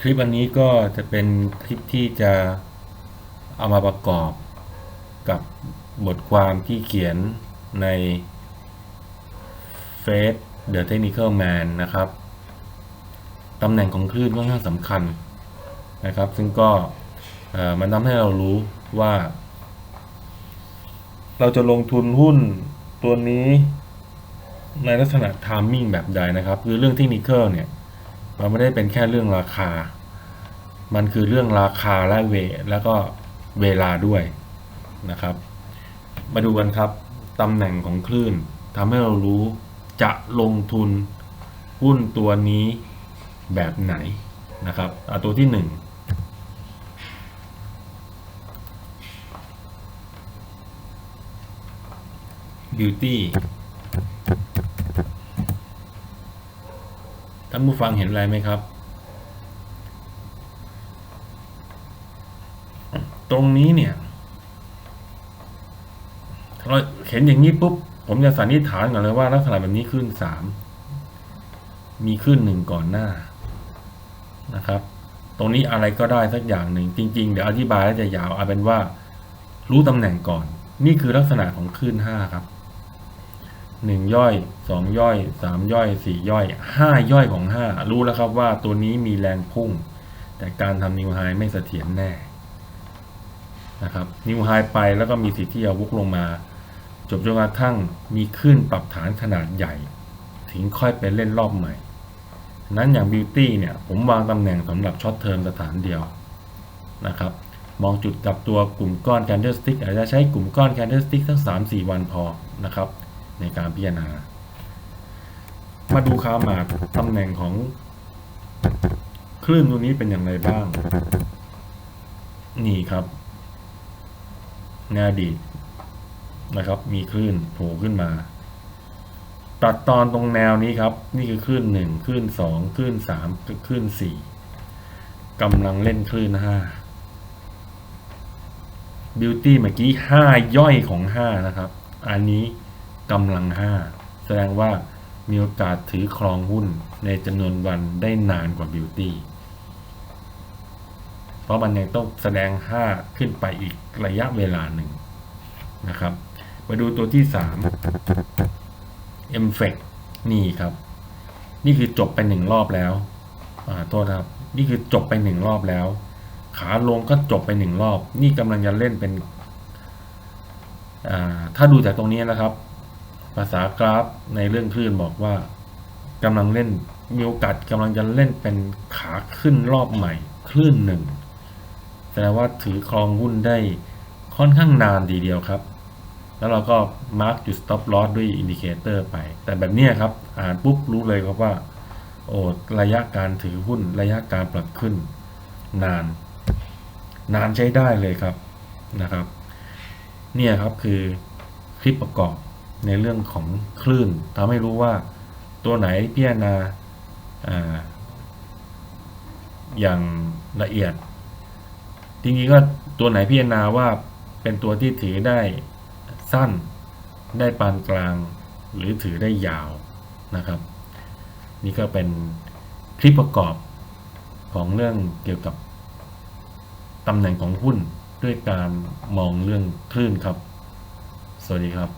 คลิปอันนี้ก็จะเป็นคลิปที่จะเอามาประกอบกับบทความที่เขียนใน f a c e The Technical Man นะครับ ตำแหน่งของคลื่นค่อนข้างสำคัญนะครับ ซึ่งก็มันทำให้เรารู้ว่า เราจะลงทุนหุ้นตัวนี้ในลักษณะ timing แบบใดนะครับ คือเรื่องเทคนิคเนี่ย มันไม่ได้เป็นแค่เรื่องราคา มันคือเรื่องราคาและเว แล้วก็เวลาด้วยนะครับ มาดูกันครับตำแหน่งของคลื่นทำให้เรารู้จะลงทุนหุ้นตัวนี้แบบไหนนะครับตัวที่หนึ่ง beauty ท่านผู้ฟังเห็นอะไรไหมครับ ตรงนี้เนี่ยเราเห็นอย่างนี้ปุ๊บ ผมจะสันนิษฐานก่อนเลยว่าลักษณะแบบนี้ขึ้นสามมีขึ้นหนึ่งก่อนหน้านะครับ ตรงนี้อะไรก็ได้สักอย่างหนึ่งจริง ๆ เดี๋ยวอธิบายแล้วจะยาวเอาเป็นว่า รู้ตำแหน่งก่อน นี่คือลักษณะของคลื่นห้าครับ หนึ่งย่อยสองย่อยสามย่อยสี่ย่อยห้าย่อยของห้ารู้แล้วครับว่าตัวนี้มีแรงพุ่ง แต่การทำนิวไฮไม่เสถียรแน่นะครับนิวไฮไปแล้วก็มีสิทธิ์ที่จะวุกลงมา จบจนกระทั่งมีขึ้นปรับฐานขนาดใหญ่ ถึงค่อยไปเล่นรอบใหม่ นั้นอย่างบิวตี้เนี่ย ผมวางตำแหน่งสำหรับช็อตเทอมสถานเดียวนะครับมองจุดกับตัวกลุ่มก้อนแคนเดลสติ๊กอาจจะใช้กลุ่มก้อนแคนเดลสติ๊กทั้งสามสี่วันพอนะครับ ในการพิจารณา มาดูคามาตำแหน่งของคลื่นตัวนี้เป็นอย่างไรบ้าง นี่ครับในอดีตนะครับ มีคลื่นโผล่ขึ้นมา ตัดตอนตรงแนวนี้ครับ นี่คือคลื่นหนึ่งคลื่นสองคลื่นสามคลื่นสี่กำลังเล่นคลื่นห้าบิวตี้เมื่อกี้ห้าย่อยของห้านะครับ อันนี้ กำลังห้าแสดงว่ามีโอกาสถือครองหุ้นในจำนวนวันได้นานกว่าบิวตี้ เพราะมันยังต้องแสดง 5 ขึ้นไปอีกระยะเวลาหนึ่งนะครับ มาดูตัวที่ 3 m f e c นี่ครับ นี่คือจบไปหนึ่งรอบแล้วอ่าโทษครับ นี่คือจบไปหนึ่งรอบแล้ว ขาลงก็จบไปหนึ่งรอบ นี่กำลังจะเล่นเป็น ถ้าดูจากตรงนี้นะครับ ภาษากราฟในเรื่องคลื่นบอกว่ากำลังเล่นมีโอกาสกำลังจะเล่นเป็นขาขึ้นรอบใหม่ คลื่นหนึ่งแสดงว่าถือครองหุ้นได้ค่อนข้างนานดีเดียวครับ แล้วเราก็มาร์กจุด stop loss ด้วยอินดิเคเตอร์ไป แต่แบบนี้ครับ อ่านปุ๊บรู้เลยครับว่า โอ้ระยะการถือหุ้นระยะการปรับขึ้น นาน นานใช้ได้เลยครับนะครับ เนี่ยครับคือคลิปประกอบ ในเรื่องของคลื่นทำให้รู้ว่าตัวไหนพิจารณาอย่างละเอียด จริงๆก็ตัวไหนพิจารณาว่าเป็นตัวที่ถือได้สั้น ได้ปานกลาง หรือถือได้ยาวนะครับ นี่ก็เป็นคลิปประกอบของเรื่องเกี่ยวกับตำแหน่งของหุ้นด้วยการมองเรื่องคลื่นครับ สวัสดีครับ